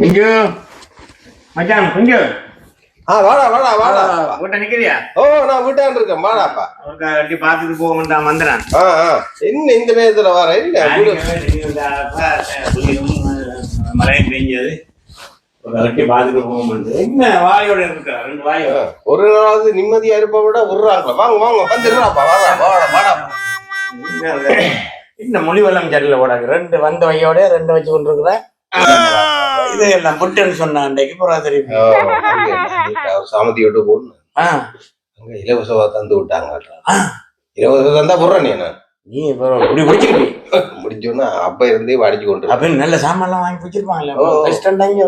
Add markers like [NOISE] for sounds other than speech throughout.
குஞ்சு மச்சான் குஞ்சு ஆ வாடா வாடா வாடா. வீட்டை நிக்கிறியா? ஓ நான் வீட்டான் இருக்கேன் வாடாப்பா ஒரு அப்படி பார்த்துட்டு போக வந்துடுறேன் ஆ ஆ. என்ன இந்த நேரத்துல வர? இல்ல மழையும் பெஞ்சது ஒரு கட்டி பார்த்துட்டு போக மாட்டேன் என்ன வாயோட இருக்கா? ரெண்டு வாயோ? ஒரு நாளாவது நிம்மதியா இருப்ப விட விடுறாங்க வாங்க வாங்க வந்துடுறாப்பா. வாடா வாடா வாடா. இந்த மொழி வெள்ளம் சரியில்லை ஓடாது ரெண்டு வந்த வையோட ரெண்டு வச்சு கொண்டு இருக்கிற இது எல்லாம் புட்டுன்னு சொன்ன அன்றைக்கு அங்க சாமதி விட்டு போடணும். ஆ. அங்க இலவசமா தந்து விட்டாங்க. இலவசம் தந்தா போடுறேன் நீ நான் நீ இப்போ இப்படி பிடிச்சிக்கிட்டி முடிஞ்சோன்னா அப்ப இருந்தே வாடிச்சு கொண்டு அப்ப நல்ல சாமான்லாம் வாங்கி பிடிச்சிருப்பாங்கல்ல ஓ. கஷ்டம்டாங்க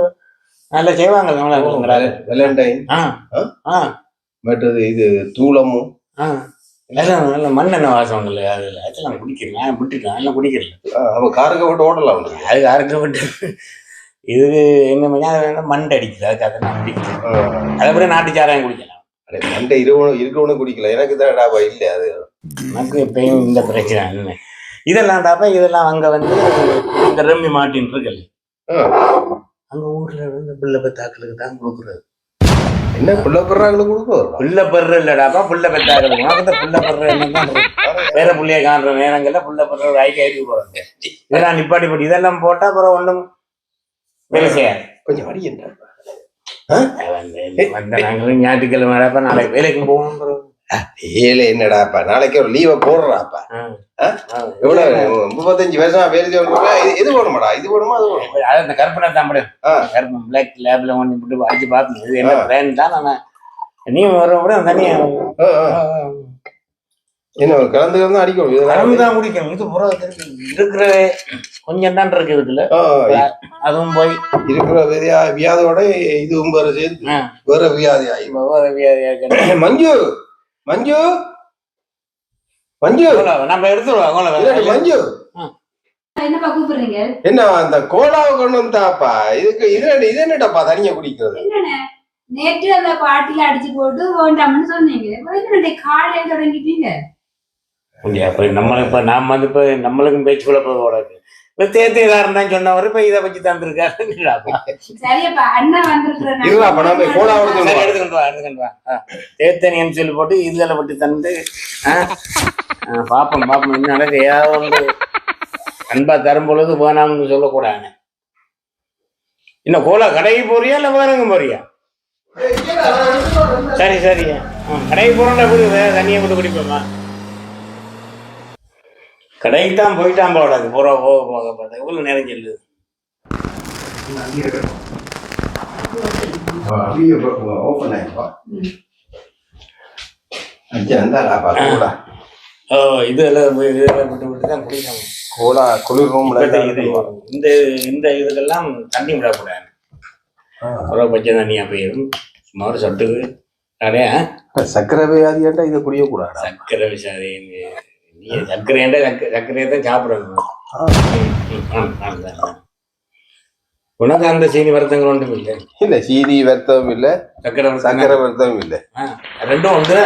நல்லா செய்வாங்க? ஆ. மற்றது இது தூளமும். எல்லாம் நல்ல மண்ணெண்ணெய் வாசம் இல்லை அதில் அதெல்லாம் குடிக்கிறேன் நான் விட்டுட்டேன் எல்லாம் குடிக்கிறேன் ஆ, அவ காருக்க விட்டு ஓடலாம். அது யாருக்கு விட்டு இது என்ன பண்ணி அது வந்து மண்டை அடிக்குது. அதுக்கு அதை நான் குடிக்கிறேன் அதை விட நாட்டு சாராயம் குடிக்கலாம் மண்டை இருக்கவனும் இருக்கவனும் குடிக்கல. எனக்கு தான் டாபா இல்ல அது. எனக்கு எப்பயும் இந்த பிரச்சனை இல்லை. இதெல்லாம் தாப்பா இதெல்லாம் அங்கே வந்து இந்த ரம்மி மாட்டின் இருக்குல்ல. ஆ. அங்கே ஊரில் வந்து பிள்ளை பெத்தாக்களுக்கு தான் கொடுக்குறது. என்ன புள்ள பிறாங்களுக்கு கொடுக்கும் புள்ள பர்ற இல்லடாப்பா புள்ள பெத்தாக்களுக்கு. உனக்கு புள்ள என்ன இருக்கு. வேற புள்ளைய காண்ற நேரங்கள்ல புள்ள ஒரு ஐக்கிய ஐடி போறாங்க இதெல்லாம் நிப்பாட்டி போட்டு இதெல்லாம் போட்டா அப்புறம் ஒண்ணும் வேலை செய்யாது. கொஞ்சம் ஞாயிற்றுக்கிழமை நாளைக்கு வேலைக்கு போகணும் bro. ஏழை என்னடாப்பா? நாளைக்கு ஒரு லீவை போடுறாப்பா. எவ்வளவு? முப்பத்தஞ்சு வருஷம் வேலை செய்யணும் இது வேணுமாடா இது வேணுமா அது வேணுமா அது அந்த கற்பனை தான் ஆ. கற்பனை பிளாக் லேப்ல ஒண்ணு போட்டு அடிச்சு பார்க்கணும் இது என்ன. பிளான் தான் நான். நீ வர கூட தனியா ஆ, ஆ. என்ன கலந்து கலந்து அடிக்கணும் கலந்து தான் குடிக்கணும் இது புறம் இருக்கிற கொஞ்சம் தான் இருக்கு இதுக்குள்ள. ஆ, அதுவும் போய் இருக்கிற வியா வியாதியோட இதுவும் வேற சேர்ந்து. ஆ. வேற வியாதி ஆகி வியாதியா இருக்கு. மஞ்சு மஞ்சு மஞ்சு. நம்ம எடுத்துருவோம். மஞ்சு. என்னப்பா கூப்பிடுறீங்க? என்ன அந்த கோலாவை கொண்டு வந்தாப்பா இதுக்கு இது இது என்னடாப்பா தனியா குடிக்கிறது? நேற்று அந்த பாட்டில அடிச்சு போட்டு வேண்டாம்னு சொன்னீங்க. காலையில தொடங்கிட்டீங்க? இல்லையா, இப்ப நம்மளுக்கு இப்ப நாம வந்து இப்ப நம்மளுக்கும் பேச்சு கூட போக கூடாது இப்ப தேர்தல் தான் சொன்னவர் இப்ப இதை வச்சு தந்திருக்காரு சரியப்பா அண்ணன் வந்திருக்கிறேன் இருடா, அப்ப நாம கோலா எடுத்து சரி எடுத்துக்கிட்டு வா. எடுத்துக்கிட்டு வா தேத்தனின்னு சொல்லி போட்டு இதுகளை பட்டு தந்து பாப்போம் பாப்போம் இன்னும் நடக்க ஏதாவது ஒன்று அன்பா தரும் பொழுது வேணாம்னு சொல்லக்கூடாது. இன்னும் கோலா கடைக்கு போறியா இல்ல வேறங்க போறியா? சரி சரி. கடைக்கு வேற தண்ணியை போட்டு குடிப்போமா கடைக்கு தான் போயிட்டான் போடாது போற போக போக பார்த்தா எவ்வளவு நேரம் செல்லுது? ஓ போய் இதெல்லாம் விட்டு விட்டு தான் குடிக்கணும். கோலா குளிர் ரூம்ல இது இந்த இந்த இதுக்கெல்லாம் தண்ணி விடக்கூடாது அப்புறம் பச்சை தண்ணியா போயிடும் சும்மா ஒரு சொட்டுக்கு. நிறைய சக்கரை வியாதியாண்டா இதை சர்க்கரை விஷாதி நீ சர்க்கரையாண்டா சர்க்கரை சர்க்கரையை தான் சாப்பிடணும். உனக்கு அந்த சீனி வருத்தங்கள் ஒன்றும் இல்லை? இல்ல சீனி வருத்தம் இல்ல வருத்தம் சக்கரை வருத்தம் இல்ல. ரெண்டும் ஒன்று?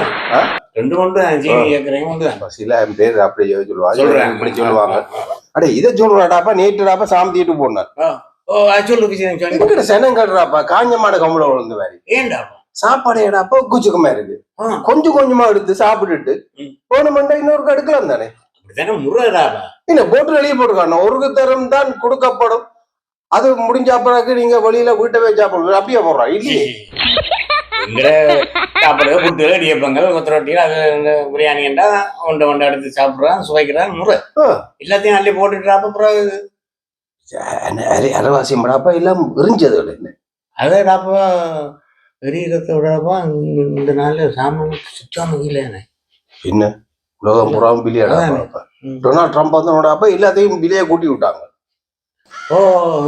ரெண்டும் ஒன்று தான் சீனி சர்க்கரையும் ஒன்று தான் சில பேர் அப்படி சொல்லுவாங்க. சொல்றேன். இப்படி சொல்லுவாங்க. அடே இதை சொல்றாடாப்பா நேற்றுடாப்பா சாமத்திட்டு போனார். ஆ, ஓ சொல்லு காஞ்ச மாடு கம்பளம் விழுந்து மாதிரி ஏண்டா சாப்பாடு ஏடாப்பா குச்சுக்கமா இருக்கு. கொஞ்சம் கொஞ்சமா எடுத்து சாப்பிட்டுட்டு ம். போன மண்டை இன்னொரு எடுக்கலாம் தானே? இல்ல போட்டு வெளியே போட்டுக்கான ஒரு தரம் தான் கொடுக்கப்படும். அது முடிஞ்ச பிறகு நீங்க வெளியில வீட்டை போய் சாப்பிடுவீங்க அப்படியே போடுறோம் இல்லையே. சாப்பிடுறது புட்டு இடியப்பங்கள் அது இந்த பிரியாணிண்டா ஒன்றை ஒன்றை எடுத்து சாப்பிட்றான் சுவைக்கிறான் முறை. எல்லாத்தையும் அள்ளி போட்டுட்டு பிறகு அரை அரைவாசி மடாப்பா எல்லாம் எரிஞ்சது என்ன? அதேடாப்பா எரியறத விடப்பா இந்த நாள்ல சாமான் சுத்தம் இல்லைண்ணே என்ன? உலகம் புறாவும் பிலியாடா. டொனால்ட் ட்ரம்ப் வந்தோடாப்பா எல்லாத்தையும் பிலியா கூட்டி விட்டாங்க. ஓ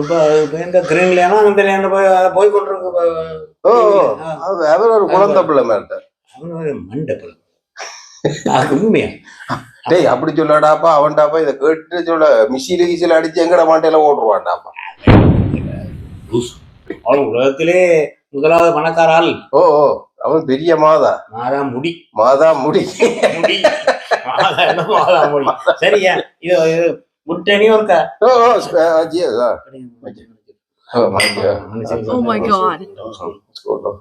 இப்போ இப்போ இந்த கிரீன்லேனா அந்த போய் கொண்டிருக்கு ஓ அது அவர் ஒரு குழந்தை பிள்ளை மேல அவன் ஒரு அது உண்மையா? டேய் அப்படி சொல்லாடாப்பா அவன்டாப்பா இதை கேட்டு சொல்ல மிஷில கிசில அடிச்சு எங்கட மாட்டையில ஓடுவான்டாப்பா அவன் உலகத்திலே முதலாவது பணக்கார ஆள் ஓ ஓ அவன் பெரிய மாதா. மாதா முடி. மாதா முடி. முடி. மாதா என்ன மாதா முடி? சரியா இது முட்டணி ஒரு ஓ ஓ ஸ்ப- ஜி, ஆ. Oh my God. Oh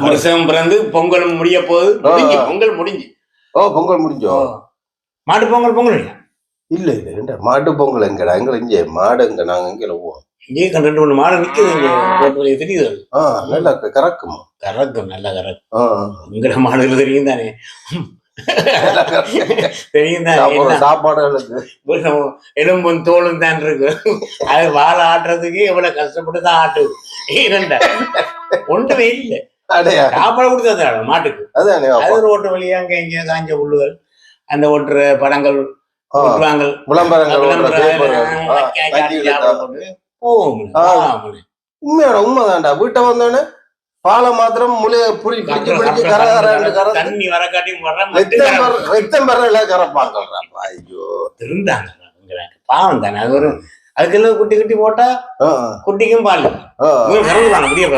வருஷம் பிறந்து பொங்கலும் முடிய போகுது. பொங்கல் முடிஞ்சு. ஓ பொங்கல் முடிஞ்சோ? மாட்டு பொங்கல் பொங்கல் இல்ல? இல்ல இல்ல ரெண்டா மாட்டு பொங்கல் எங்கடா? எங்க இங்க மாடு எங்க? நாங்க எங்க போவோம் இங்கே ரெண்டு மூணு மாடு நிக்குது இங்க. தெரியுது. ஆ நல்லா கறக்குமா? கறக்கும் நல்லா கறக்கும். ஆ. உங்கட மாடுகள் தெரியும் தானே? [LAUGHS] தெரியும் தானே? சாப்பாடுகளுக்கு எலும்பும் தோலும் தான் இருக்கு. அது வாழை ஆட்டுறதுக்கு எவ்வளவு கஷ்டப்பட்டு தான் ஆட்டுது இரண்டா ஒன்றுமே இல்லை. அடையா. சாப்பாடு கொடுத்தது மாட்டுக்கு. அதானே அது ரோட்டு வழியா அங்க இங்க காஞ்ச புல்லுகள் அந்த ஒட்டுற படங்கள் விளம்பரங்கள். உண்மையான உண்மைதான்டா. வீட்டை வந்தோடனே பாலை மாத்திரம் முளைய புரி பிடிச்சு பிடிச்சு கர கரன்னு கர தண்ணி வர காட்டி வர மட்டும் ரத்தம் ரத்தம் வரல கரப்பாங்கல்றாப்பா ஐயோ. அவங்கிறாங்க. பாவம் தானே. அது ஒரு அதுக்கெல்லாம் குட்டி குட்டி போட்டா ஆ, குட்டிக்கும் பால். அப்படியே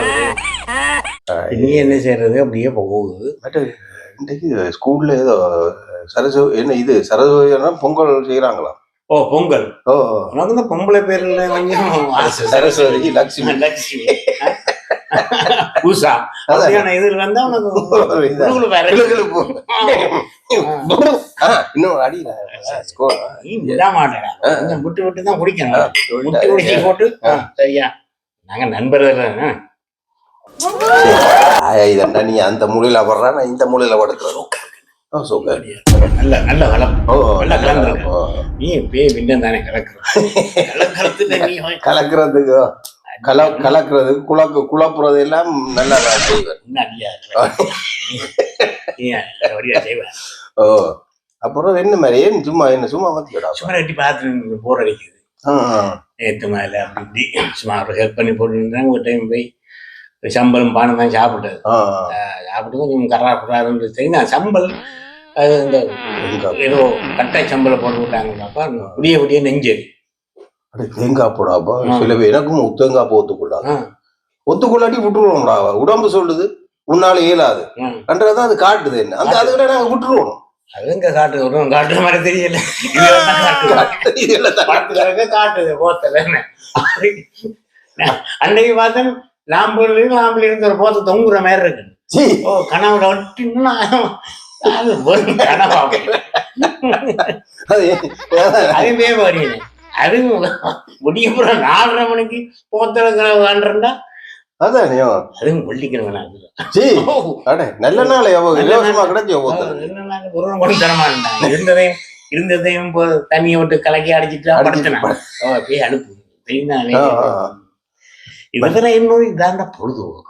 நீ என்ன செய்யறது? அப்படியே போகுது. இன்றைக்கு ஸ்கூல்ல ஏதோ சரஸ்வதி என்ன இது சரஸ்வதி பொங்கல் செய்யறாங்களாம் ஓ பொங்கல். ஓ. உனக்கு இந்த பொம்பளை ஆசை. சரஸ்வதி லட்சுமி லட்சுமி பூசா. அதான். இதில் வந்தா [LAUGHS] இன்னும் நீ விட மாட்டேடா. கொஞ்சம் விட்டு விட்டு தான் குடிக்கணும். முட்டி குடிச்சி போட்டு. ஆ, சரியா. நாங்க நண்பர்கள் தானே. இதண்டா நீ அந்த மூலையில வர்றா நான் இந்த மூலையில படுக்கிறேன்? ஓ சூப்பர் நல்ல நல்ல வளம் ஓ நல்லா கலந்துருக்கு. நீ பே பின்னம் தானே கலக்குற. கலக்கிறதுல நீ [LAUGHS] கலக்கிறதுக்கு கல கலக்கிறதுக்கு குழக்கு குழப்புறது எல்லாம் நல்லா நான் செய்வேன். ஓ. அப்புறம் என்ன மாதிரி? ஏன் சும்மா என்ன சும்மா வந்துடா சும்மா கட்டி பார்த்து போர் அடிக்குது. நேற்று மேலே அப்படி சும்மா ஹெல்ப் பண்ணி போட்டுருந்தாங்க ஒரு டைம் போய் சம்பளம் பானம் தான் சாப்பிட்டது. சாப்பிட்டு கொஞ்சம் கரா குறாருன்னு தெரியும் நான் சம்பல் அது இந்த ஏதோ கட்டாய் சம்பளம் போட்டு விட்டாங்கன்னாப்பா விடிய விடிய நெஞ்சரி தேங்காய் போடாப்பா. சில பேர் எனக்கும் தேங்காய் போ ஒத்துக்கொள்ளாது. ஒத்துக்கொள்ளாட்டி விட்டுருவோம்டா. உடம்பு சொல்லுது உன்னால இயலாது. ம். அன்றதான் அது காட்டுது என்ன. அந்த அதை விட நாங்க விட்டுருவோம். அது எங்க காட்டுது? ஒன்றும் காட்டுற மாதிரி தெரியல. வேணா காட்டுது. என்ன அன்னைக்கு பார்த்தேன் லாம்புல லாம்புல இருந்து ஒரு போத்த தொங்குற மாதிரி இருக்கு. சீ, ஓ கனவுல விட்டு இன்னும் அது வெறும் கனவா? அது அதுவே வரீங்க அது முடியப்புறம் நாலரை மணிக்கு போத்தல கனவு காண்றா அதானே அதுவும் வெள்ளிக்கிழமை அடே நல்ல நாள் இலவசமா கிடைச்சி ஒவ்வொருத்தர் தரமாட்டேன் இருந்ததையும் இருந்ததையும் இப்போ தண்ணியை விட்டு கலக்கி அடிச்சிட்டு அப்படியே அனுப்பு. தெரியுதானே இதெல்லாம் இன்னொரு இதாண்ட பொழுதுபோக்கு.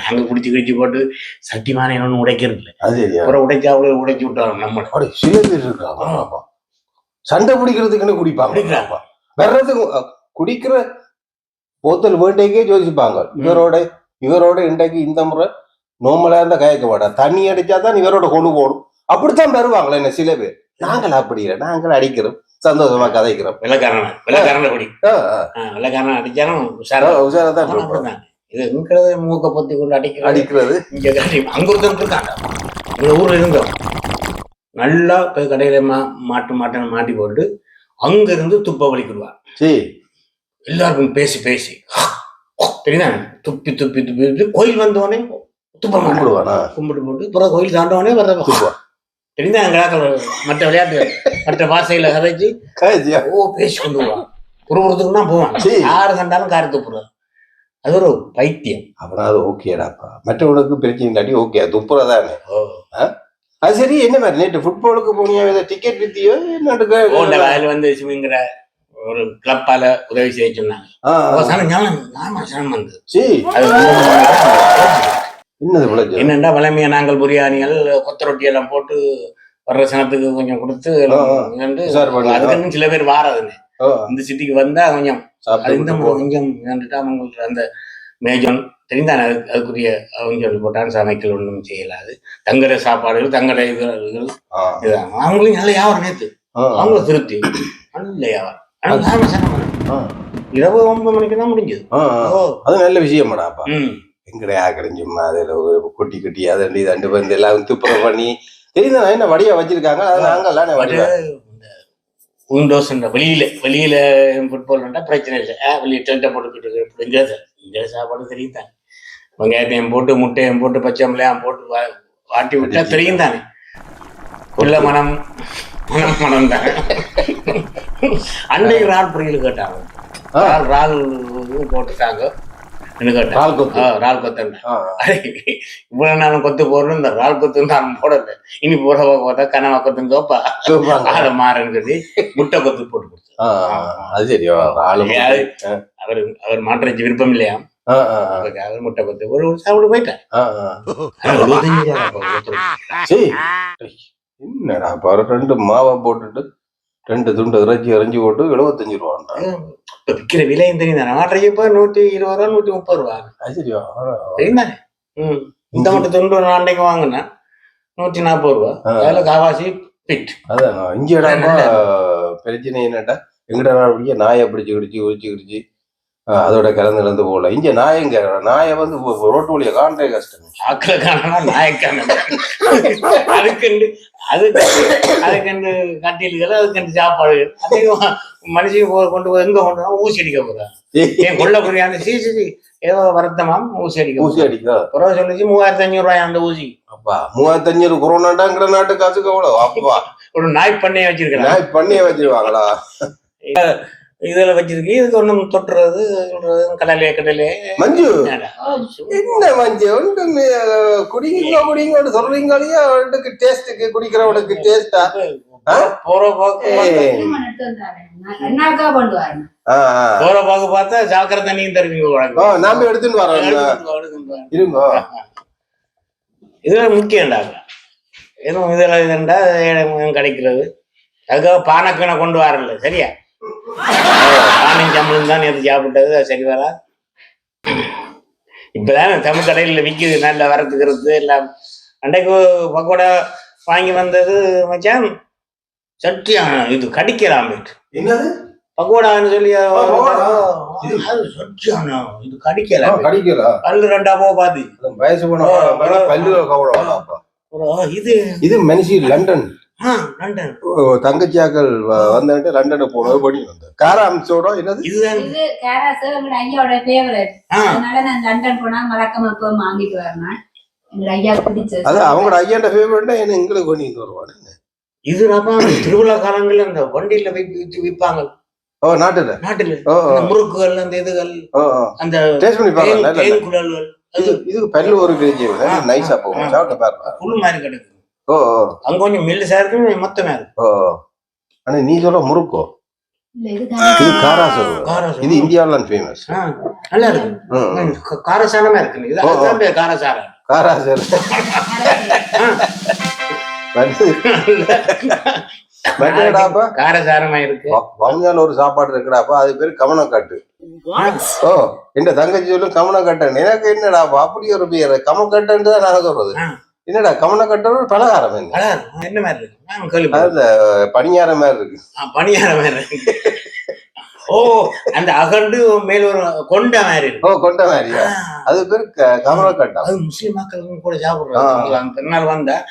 நாங்க குடிச்சு குடிச்சு போட்டு சட்டி மானை ஒன்றும் உடைக்கிறது இல்லை அப்புறம் உடைச்சா அவ்வளோ உடைச்சு விட்டாங்க நம்ம. சில பேர் இருக்காங்க. சண்டை பிடிக்கிறதுக்குன்னு குடிப்பாங்க. வர்றதுக்கு குடிக்கிற போத்தல் வேட்டைக்கே யோசிப்பாங்க. இவரோட இவரோட இன்றைக்கு இந்த முறை நோமலா இருந்தா கயக்க மாட்டா. தண்ணி அடிச்சா தான் இவரோட கொண்டு போகணும். அப்படித்தான் வருவாங்களே என்ன சில பேர். நாங்கள் அப்படி இல்லை. நாங்கள் அடிக்கிறோம். சந்தோஷமா கதைக்கிறோம். வெள்ளக்காரன் வெள்ளக்காரன ஆ. வெள்ளக்காரன் அடிச்சாலும் உஷாரா. உஷாரா தான். இது இருக்கிறத மூக்க பொத்தி கொண்டு அடிக்கிறது. அடிக்கிறது. இங்க அங்க ஒருத்தர் இருக்காங்க எங்க ஊர்ல இருந்தோம் நல்லா போய் கடையில மா மாட்டு மாட்டை மாட்டி போட்டு அங்க இருந்து துப்ப வலிக்கிடுவார். சரி எல்லாருக்கும் பேசி பேசி. தெரியுதா? துப்பி துப்பி துப்பி துப்பி. கோயில் வந்தோடனே துப்ப கும்பிடுவானா? கும்பிட்டு போட்டு அப்புறம் கோயில் தாண்டவனே வர. தெரியுதா? எங்க மற்ற விளையாட்டு மற்ற பாசையில கதைச்சு? ஓ பேசி கொண்டு போவான் புறப்புறத்துக்கு தான் போவான். யாரு கண்டாலும் காரி துப்புறது. அது ஒரு பைத்தியம். அப்புறம் அது ஓகேடாப்பா. மற்றவனுக்கு பிரச்சனை இல்லாட்டி ஓகே துப்புறதானே? அது சரி என்ன மாதிரி? நேற்று ஃபுட்பாலுக்கு போனியா? டிக்கெட் வித்தியோ? என்னட்டு வயல் வந்து சிமிங்கிற ஒரு கிளப்பால உதவி செய்ய சொன்னாங்க. என்னது விளைஞ்சது என்னண்டா வளமையா நாங்கள் பிரியாணிகள் கொத்த ரொட்டி எல்லாம் போட்டு வர்ற சனத்துக்கு கொஞ்சம் கொடுத்து ஆ, ஆ. வந்து உஷார் பண்ணி, அதுக்கு இன்னும் சில பேர் வாராதுன்னு இந்த சிட்டிக்கு வந்தா கொஞ்சம் அது இந்த கொஞ்சம் அவங்களுக்கு அந்த மேஜம் தெரிந்தானே அதுக்கு அதுக்குரிய அவங்க போட்டான் சமைக்கல் ஒன்றும் செய்யலாது தங்குற சாப்பாடுகள் தங்குற இதுகள் இதுதான். அவங்களும் நல்ல வியாபாரம் நேற்று அவங்கள திருப்தி. நல்ல வியாபாரம். சனம் இரவு ஒன்பது மணிக்கு தான் முடிஞ்சது. அது நல்ல விஷயமாடாப்பா ம். எங்கடையா கிடைஞ்சுமா அதுல ஒரு குட்டி குட்டி அதை இது அண்டு வந்து எல்லாம் துப்புரம் பண்ணி தெரியுதா என்ன வடியா வச்சிருக்காங்க அது நாங்க எல்லாம் அது வடிவா விண்டோஸ் வெளியில வெளியில ஃபுட்பால் பிரச்சனை இல்லை. வெளியே டெல்ட்டை போட்டுக்கிட்டு இருக்கு இங்கே இங்கே சாப்பாடு தெரியும் தானே. வெங்காயத்தையும் போட்டு முட்டையும் போட்டு பச்சை மிளகாயும் போட்டு வாட்டி விட்டா தெரியும் தானே. உள்ள மனம் மனம் மனம் தான். அன்னைக்கு ரால் பொரியல் கேட்டாங்க. ரால் போட்டுட்டாங்க. என்ன கேட்டாங்க ரால் கொத்து. ரால் கொத்தண்டா ஆ, இவ்வளவு நாளும் கொத்து போடுறோம் இந்த ரால் கொத்து நான் போடல. இனி போட பார்த்தா கனவா கொத்தும் கோப்பா. ஆளை மாறன்னு சொல்லி முட்டை கொத்து போட்டு ஆ, அது அது அவர் அவர் மாற்றச்சு விருப்பம் இல்லையா? ஆ, ஆ, ஆ, அதுக்கு அவர் முட்டை கொத்து. ஒரு சாப்பிட்டு போயிட்டேன். சரி. என்னடா ரெண்டு மாவை போட்டுட்டு ரெண்டு துண்டு இறைச்சி இறைஞ்சி போட்டு எழுபத்தஞ்சு ரூபான்டா. இப்ப விக்கிற விலையும் தெரியும் தானே இப்ப நூத்தி இருபது ரூபா நூத்தி முப்பது ரூபா சரியோ தெரியும் தானே ம். இந்த மட்டும் தொண்டு ஒரு அன்னைக்கு வாங்கினேன். நூத்தி நாற்பது ரூபா. அதுல காவாசி பிட். அதான் இங்க பிரச்சனை என்னடா? எங்கடா அப்படியே நாயை பிடிச்சு கிடிச்சு உரிச்சு கிடிச்சு அதோட கலந்து கலந்து போகல. இங்க நாயங்க நாயை வந்து ரோட்டு வழியை காண்டே கஷ்டம். ஆக்களை காணனா நாயக்கான. அதுக்கண்டு அதுக்கு அதுக்கண்டு கட்டில்கள் அதுக்கண்டு சாப்பாடு. அதே மனுஷன் போ கொண்டு போய் எங்க கொண்டு ஊசி அடிக்க போறான். ஏன் கொள்ள புரியாத சீ சீ சீ, ஏதோ வருத்தமாம் ஊசி அடிக்க ஊசி. அடிக்கா? பிறகு சொல்லிச்சு மூவாயிரத்தி அஞ்சூறு ரூபாய் அந்த ஊசி. அப்பா மூவாயிரத்தி அஞ்சூறு கொரோனாட்டாங்கிற நாட்டு காசுக்கு எவ்வளவு? அப்பா. ஒரு நாய் பண்ணைய வச்சிருக்கலாம் நாய் பண்ணியே வச்சிருவாங்களா? இதுல வச்சிருக்கு. இதுக்கு ஒண்ணும் தொட்டுறது சொல்றது கடலே கடலே. மஞ்சு? என்ன மஞ்சு? ஒன்று குடிங்க குடிங்கன்னு சொல்றீங்களே அவனுக்கு டேஸ்ட்டுக்கு குடிக்கிறவனுக்கு டேஸ்டா? போற போக்கு. போற போக்கு பார்த்தா சாக்கரை தண்ணியும் தருவீங்க. நாம எடுத்துன்னு வரோம் எடுத்துட்டு வா, எடுத்துட்டு வா. இருங்க. இதுல முக்கியம்டா. எதுவும் இதுல இதுண்டா கிடைக்கிறது. அதுக்காக பானக்கணை கொண்டு வரல சரியா? பானையும் சம்பளம் தான் நேற்று சாப்பிட்டது சரி வரா. இப்பதான் தமிழ் கடையில் விற்கிது நல்ல வரத்துக்கிறது எல்லாம். அன்றைக்கு பக்கோடா வாங்கி வந்தது மச்சான் சட்டியான இது கடிக்கலாம் என்னது? பக்கோடான்னு சொல்லி சட்டியான இது கடிக்கலாம் கடிக்கல. பல்லு ரெண்டா போ பாதி வயசு போன பல்லு இது இது மனுஷி லண்டன். தங்கச்சியாக்கள் வந்துட்டு லண்டனை போனது படி வந்தேன் கார அம்சோட என்னது? இதுதான். இது கேராஸ் எங்க ஐயாவோட ஃபேவரட் அதனால நான் லண்டன் போனா மறக்காம இப்போ வாங்கிட்டு வரேன் எங்க ஐயா பிடிச்சது. அது அவங்களோட ஐயாண்ட ஃபேவரட்னா என்ன எங்களுக்கு பண்ணிட்டு வருவானு இது நம்ம திருவிழா காலங்கள்ல அந்த வண்டியில வைத்து வச்சு விற்பாங்க ஓ நாட்டுல? நாட்டுல. முறுக்குகள் அந்த இதுகள் அந்த டேஸ்ட் பண்ணி பாருங்க இது இதுக்கு பல்லு ஒரு கிழிச்சி நைஸா போகும். சாப்பிட்டு பாருங்க. புல் மாதிரி கிடக்குது ஓ ஓ, அங்க கொஞ்சம் மெல்லிசா இருக்கு மொத்தமா ஓ ஆனா நீ சொல்ல முறுக்கோ? இல்ல இது இது காராசு காரம் இது இந்தியாவில ஃபேமஸ் நல்லா இருக்கு. காரசாரமா இருக்கு. இது பேர் காரசாரம் காராசு [LAUGHS] பட்டடாப்பா காரசாரமா இருக்கு. வவுஞ்சால ஒரு சாப்பாடு இருக்குடாப்பா அது பேரு கமனக்காட்டு. ஓ இந்த தங்கச்சி சொல்லும் கமனக்கட்டன் எனக்கு என்னடாப்பா அப்படி ஒரு பேர். கமக்கட்டன் தான் நான் சொல்றது. என்னடா கமனக்கட்டன் ஒரு பலகாரம் என்ன? மாதிரி இருக்கு? அந்த பணியார மாதிரி இருக்கு. பணியார மாதிரி இருக்கு. ஓ அந்த அகண்டு மேல ஒரு கொண்ட மாதிரி இருக்கு. ஓ கொண்ட மாதிரியா? ஆ. அது பேரு க- கமனக்கட்டம் அது முஸ்லீம் மக்களுக்கும் கூட. சாப்பிடுறாங்க திருநாள் வந்தா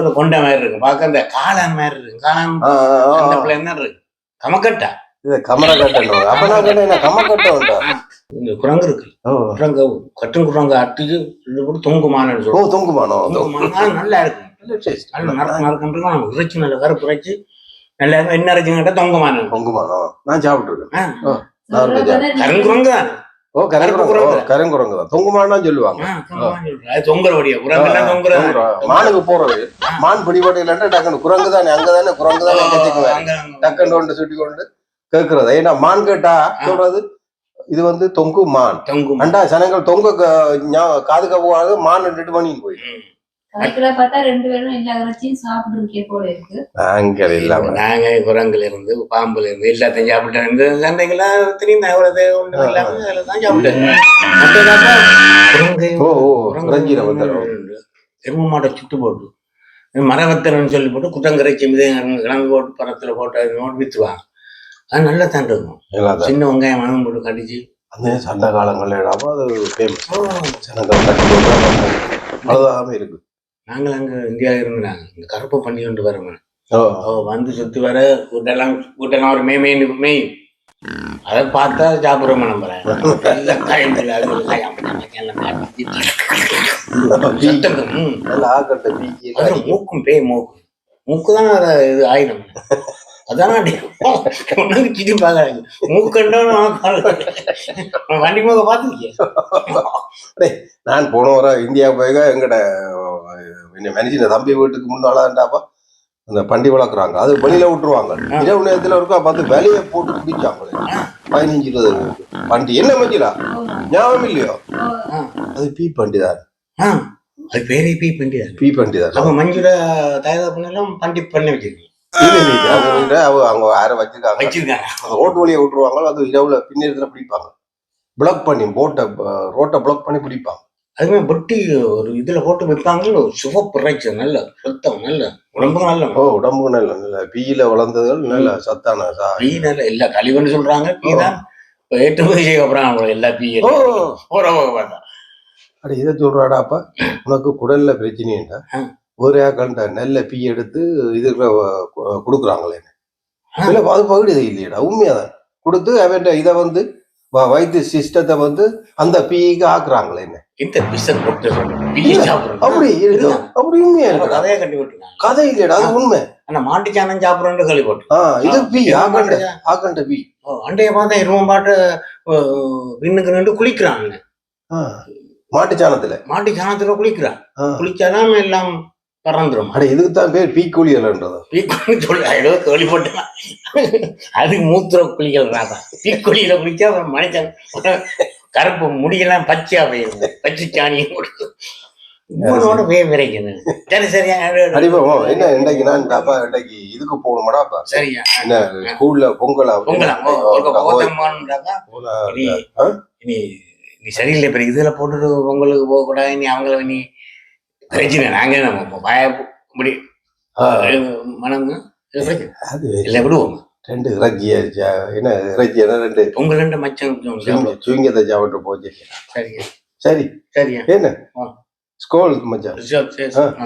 ஒரு கொண்ட மாதிரி இருக்கு. பார்க்க அந்த காளான் மாதிரி இருக்கு. காளான் அந்த. பிள்ளை என்ன இருக்கு. கமக்கட்டா. அப்ப நான் கேட்டேன் என்ன கமக்கட்டம் உண்டா? இந்த குரங்கு இருக்கு. குரங்கு கட்டும் குரங்கு அட்டிச்சு இது கூட ஓ சொல்லுவோம் தொங்குமானோ தொங்குமானா நல்லா இருக்கும். நல்ல நமக்கு இறைச்சி நல்ல கருப்பு இறைச்சி நல்லா இருக்கும். என்ன இறைச்சி கேட்டா தொங்குமானு தொங்குமானோ? நான் சாப்பிட்டுருக்கேன் கருங்குரங்கு தான் ஓ கருங்குரங்கு. கருங்குரங்கு. தான். தொங்குமான்னு தான் சொல்லுவாங்க. தொங்குறோம். மானுக்கு போறது. மான் பிடிபட்டு இல்லைன்னா டக்குனு குரங்கு தானே அங்கதானே குரங்கு தானே கத்திக்குவேன் அங்க- அங்க- டக்குன்னு கொண்டு சுட்டி கொண்டு கேக்குறது? ஏன்னா மான் கேட்டா சொல்றது இது வந்து தொங்கு மான். தொங்கும் அண்டா சனங்கள் தொங்க க- ஞா- காதுக்க போகாது மான் ரெண்டு பண்ணின்னு போய் சாப்பிட்டு நாங்க குரங்குல இருந்து பாம்புல இருந்து எல்லாத்தையும் சாப்பிட்டேன் இந்த சண்டைக்கெல்லாம் தெரியும் எவ்வளவு ஒண்ணு இல்லாம அதில் தான் சாப்பிட்டேன் எரும மாட்டை சுட்டு போட்டு மரவத்தரன்னு சொல்லி போட்டு குட்டங்கரைச்சி மிதே கிழங்கு போட்டு பரத்துல போட்டு வித்துருவாங்க. அது நல்லா தான் இருக்கும். சின்ன வெங்காயம் மனம் போட்டு கடிச்சு. அந்த சண்டை காலங்கள்ல இடாம அது ஃபேமஸ் அவ்வளவுதான் இருக்கு. நாங்கள் அங்க இந்தியாவில் இருந்தாங்க இந்த கருப்பு பண்ணி கொண்டு அவ வந்து சுத்தி வர வீட்டெல்லாம் வீட்டெல்லாம் ஒரு மே மெயின் மெயின் அதை பார்த்தா சாப்பிடுறோம் நம்புறேன். மூக்கும் பேய் மூக்கு. மூக்கு தான் அது இது ஆயுதம் அதான ஒன்றும் கிட்டி பார்க்கறாங்க. மூக்கண்டோ வண்டி மூக்க பார்த்துருக்கேன் நான் போன வாரம் இந்தியா போய் எங்கட என்ன மனுஷன் தம்பி வீட்டுக்கு முன்னாலாண்டாப்பா அந்த பண்டி வளர்க்குறாங்க. அது வெளியில விட்டுருவாங்க. இரவு நேரத்துல இருக்கா பார்த்து வேலையை போட்டு பிடிச்சாங்க பதினஞ்சு இருபது பண்டி. என்ன மஞ்சிலா ஞாபகம் இல்லையோ? அது பீ பண்டி தான் அது பேரே பீ பண்டிகை பீ பண்டி தான் அப்ப மஞ்சுள தயார் பண்ணலாம் பண்டி பண்ண வச்சிருக்கீங்க. அவங்க யாரை வச்சிருக்காங்க. வச்சிருக்காங்க. ரோட்டு வழியை விட்டுருவாங்க அது இரவுல பின்னேரத்துல பிடிப்பாங்க. பிளாக் பண்ணி போட்டை ரோட்டை பிளாக் பண்ணி பிடிப்பாங்க. அதுமே பொட்டி ஒரு இதுல போட்டு வைப்பாங்க சிவப்பு இறைச்சி நல்ல சுத்தம் நல்ல உடம்புக்கு நல்ல. ஓ உடம்புக்கு நல்ல நல்ல. பீயில வளர்ந்ததுகள் நல்ல சத்தான பீ நல்ல எல்லா கழிவுன்னு சொல்றாங்க. பீ தான் ஏற்றுமதி செய்ய போறாங்க எல்லா பீ ஓ. போறவங்க பார்த்தா அட இதை சொல்றாடாப்பா உனக்கு குடல்ல பிரச்சனைண்டா. ஒரு கண்ட நெல்ல பீ எடுத்து இதுல கொடுக்குறாங்களே. இல்ல அது பகுதி இல்லையடா உண்மையாதான். கொடுத்து அவன் இதை வந்து வைத்திய சிஸ்டத்தை வந்து அந்த பீக்கு ஆக்குறாங்களே. என்ன அப்படி அப்படி உண்மையா இருக்கு கதையை கட்டி விட்டுருக்காங்க. கதை இல்லையடா அது உண்மை. ஆனா மாட்டுச்சாணம் சாப்பிடுறோம்னு கேள்வி போட்டு. ஆ இது பீ ஆகண்ட மாட்டு- ஆகண்ட பீ. அண்டைய பார்த்தா இருவன் பாட்டு விண்ணுக்கு நின்று குளிக்கிறாங்க. மாட்டு சாணத்துல மாட்டு சாணத்துல குளிக்கிறான். குளிச்சாதான் எல்லாம் பறந்துரும். அட இதுக்கு தான் பேர் பீக்குழியல்ன்றது பீக்குழி சொல்லி ஏதோ தோழி போட்டுலாம் அதுக்கு மூத்திர குளிகள் ராதா பீக்குழியில குளிச்சா அப்புறம் மனுஷன் கருப்பு முடியெல்லாம் பச்சையா போயிருங்க பச்சை சாணியும் கொடுத்து இவனோட வே விரைக்குது சரி சரியா அடிப்போம் என்ன இன்னைக்கு நான் இன்னைக்கு இதுக்கு போகணுமாடாப்பா சரியா என்ன ஸ்கூல்ல பொங்கலா? ஆ? இனி நீ சரியில்லை இப்ப இதுல போட்டுட்டு உங்களுக்கு போக கூடாது நீ அவங்கள நீ பிரச்சனை. நாங்க நம்ம வாய இப்படி மனம் அது இல்லை விடுவோம். ரெண்டு அரிச்சா- என்ன என்ன ரெண்டு? உங்க ரெண்டு மச்சம் சுவிங்கத்தை சாப்பிட்டு போச்சு. சரியா சரி. சரியா என்ன. ஸ்கூல் மச்சான். சரி, சரி.